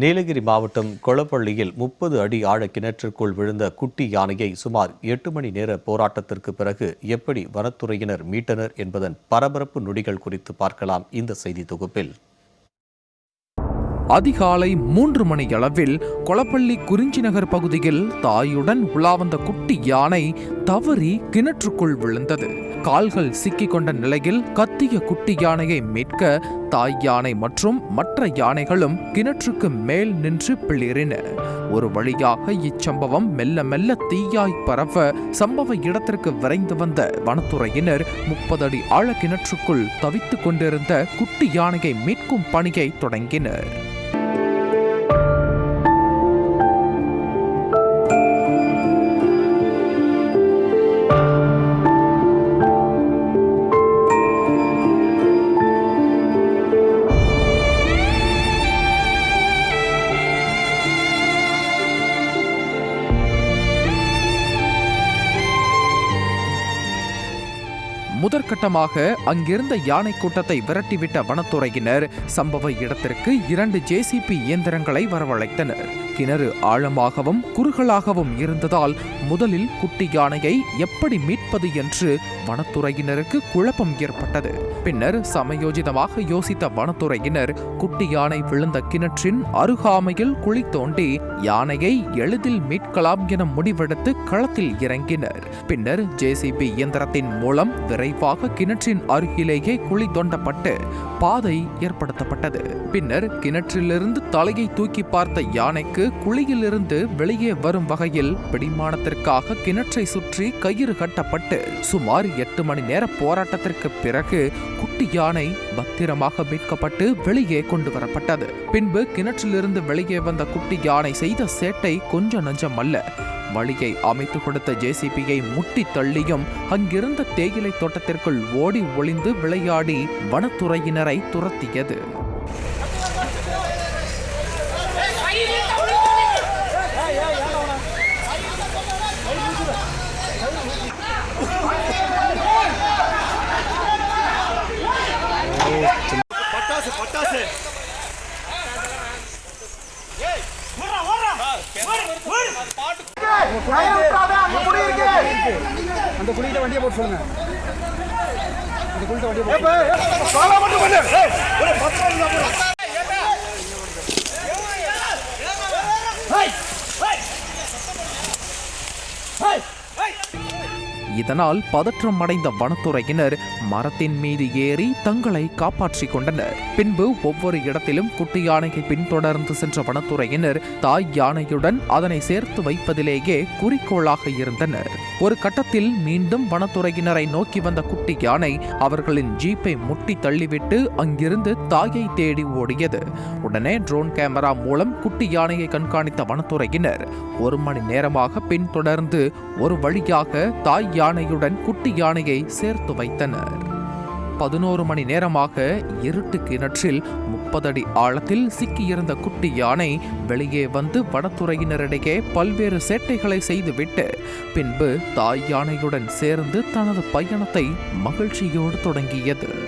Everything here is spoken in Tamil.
நீலகிரி மாவட்டம் கொளப்பள்ளியில் முப்பது அடி ஆழ கிணற்றுக்குள் விழுந்த குட்டி யானையை சுமார் எட்டு மணி நேர போராட்டத்திற்கு பிறகு எப்படி வனத்துறையினர் மீட்டனர் என்பதன் பரபரப்பு நொடிகள் குறித்து பார்க்கலாம் இந்த செய்தி தொகுப்பில். அதிகாலை மூன்று மணி அளவில் கொளப்பள்ளி குறிஞ்சி நகர் பகுதியில் தாயுடன் உலா வந்த குட்டி யானை தவறி கிணற்றுக்குள் விழுந்தது. கால்கள் சிக்கிக்கொண்ட நிலையில் கத்திய குட்டி யானையை மீட்க தாய் யானை மற்றும் மற்ற யானைகளும் கிணற்றுக்கு மேல் நின்று பிளிரின ஒரு வழியாக இச்சம்பவம் மெல்ல மெல்ல தீயாய் பரவ சம்பவ இடத்திற்கு விரைந்து வந்த வனத்துறையினர் முப்பது அடி ஆழ கிணற்றுக்குள் தவித்துக் கொண்டிருந்த குட்டி யானையை மீட்கும் பணியை தொடங்கினர். முதற்கட்டமாக அங்கிருந்த யானை கூட்டத்தை விரட்டிவிட்ட வனத்துறையினர் சம்பவ இடத்திற்கு இரண்டு ஜேசிபி இயந்திரங்களை வரவழைத்தனர். கிணறு ஆழமாகவும் குறுகலாகவும் இருந்ததால் முதலில் குட்டி யானையை எப்படி மீட்பது என்று வனத்துறையினருக்கு குழப்பம் ஏற்பட்டது. பின்னர் சமயோஜிதமாக யோசித்த வனத்துறையினர் குட்டி யானை விழுந்த கிணற்றின் அருகாமையில் குழி தோண்டி யானையை எளிதில் மீட்கலாம் என முடிவெடுத்து களத்தில் இறங்கினர். பின்னர் ஜேசிபி இயந்திரத்தின் மூலம் விரைவாக கிணற்றின் அருகிலேயே குழி தோண்டப்பட்டு பாதை ஏற்படுத்தப்பட்டது. பின்னர் கிணற்றிலிருந்து தலையை தூக்கி பார்த்த யானைக்கு குழியிலிருந்து வெளியே வரும் வகையில் பிடிமானத்திற்காக கிணற்றை சுற்றி கயிறு கட்டப்பட்டு சுமார் எட்டு மணி நேர போராட்டத்திற்கு பிறகு குட்டி யானை பத்திரமாக மீட்கப்பட்டு வெளியே கொண்டு வரப்பட்டது. பின்பு கிணற்றிலிருந்து வெளியே வந்த குட்டி யானை செய்த சேட்டை கொஞ்சம் நஞ்சம் அல்ல வழியை அமைத்து கொடுத்த ஜேசிபியை முட்டி தள்ளியும் அங்கிருந்த தேயிலை தோட்டத்திற்குள் ஓடி ஒளிந்து விளையாடி வனத்துறையினரை துரத்தியது. அந்த குழியில வண்டியை போட்டு சொல்லுங்க. அந்த குழியில வண்டியை போட்டு இதனால் பதற்றம் அடைந்த வனத்துறையினர் மரத்தின் மீது ஏறி தங்களை காப்பாற்றிக் கொண்டனர். பின்பு ஒவ்வொரு இடத்திலும் குட்டி யானையை பின்தொடர்ந்து சென்ற வனத்துறையினர் தாய் யானையுடன் அதனை சேர்த்து வைப்பதிலேயே குறிக்கோளாக இருந்தனர். ஒரு கட்டத்தில் மீண்டும் வனத்துறையினரை நோக்கி வந்த குட்டி யானை அவர்களின் ஜீப்பை முட்டி தள்ளிவிட்டு அங்கிருந்து தாயை தேடி ஓடியது. உடனே ட்ரோன் கேமரா மூலம் குட்டி யானையை கண்காணித்த வனத்துறையினர் ஒரு மணி நேரமாக பின்தொடர்ந்து ஒரு வழியாக தாய் யானையுடன் குட்டி யானையை சேர்த்து வைத்தனர். பதினோரு மணி நேரமாக இருட்டு கிணற்றில் முப்பதடி ஆழத்தில் சிக்கியிருந்த குட்டி யானை வெளியே வந்து வனத்துறையினரிடையே பல்வேறு சேட்டைகளை செய்துவிட்டு பின்பு தாய் யானையுடன் சேர்ந்து தனது பயணத்தை மகிழ்ச்சியோடு தொடங்கியது.